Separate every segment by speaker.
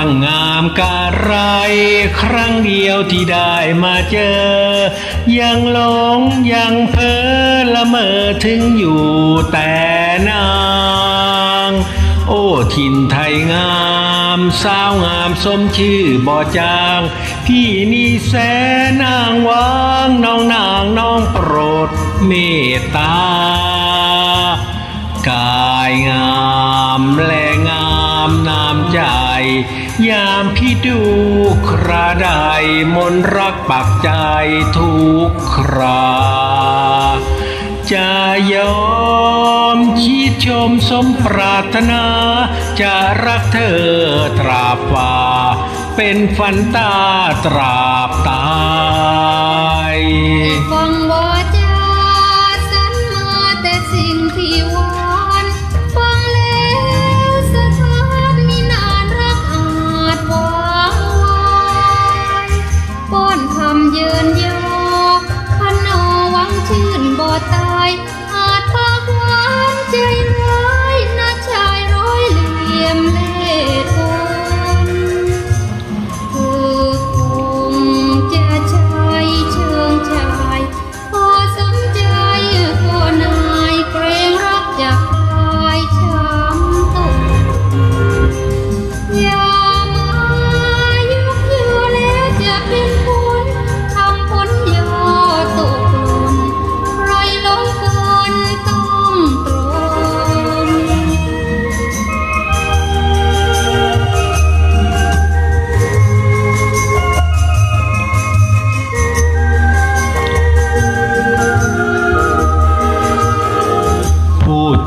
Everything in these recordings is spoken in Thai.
Speaker 1: ครครั้งเดียวที่ได้มาเจอ ยังหลงยังเพ้อละเมอถึงอยู่แต่นาง โอ้ถิ่นไทยงามสาวงามสมชื่อบ่อจาง พี่นี่แสนนางวางน้องนางน้องโปรดเมตตากายงามแลามนามใจยามพี่ดูคราใดมนรักปักใจทุกคราจะยอมคิดชมสมปรารถนา จะรักเธอตราบว่าเป็นฝันตาตราบตาย
Speaker 2: ฟังวาจา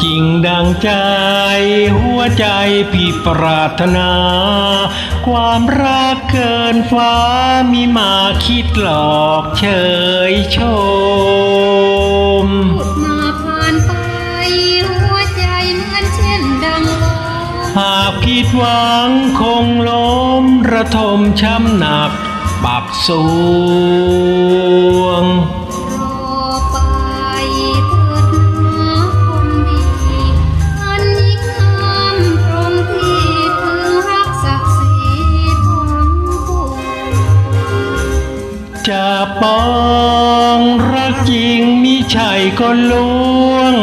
Speaker 2: จริง
Speaker 1: ดังใจ หัวใจพี่ปรารถนา ความรักเกินฟ้ามีมาคิดหลอกเฉยชม
Speaker 2: พูดมาผ่านไป หัวใจเหมือนเช่นดังลม
Speaker 1: หากผิดหวังคงล้มระทมช้ำหนัก ปักส
Speaker 2: ปองรัก
Speaker 1: จริงมิใช่ก็ลวง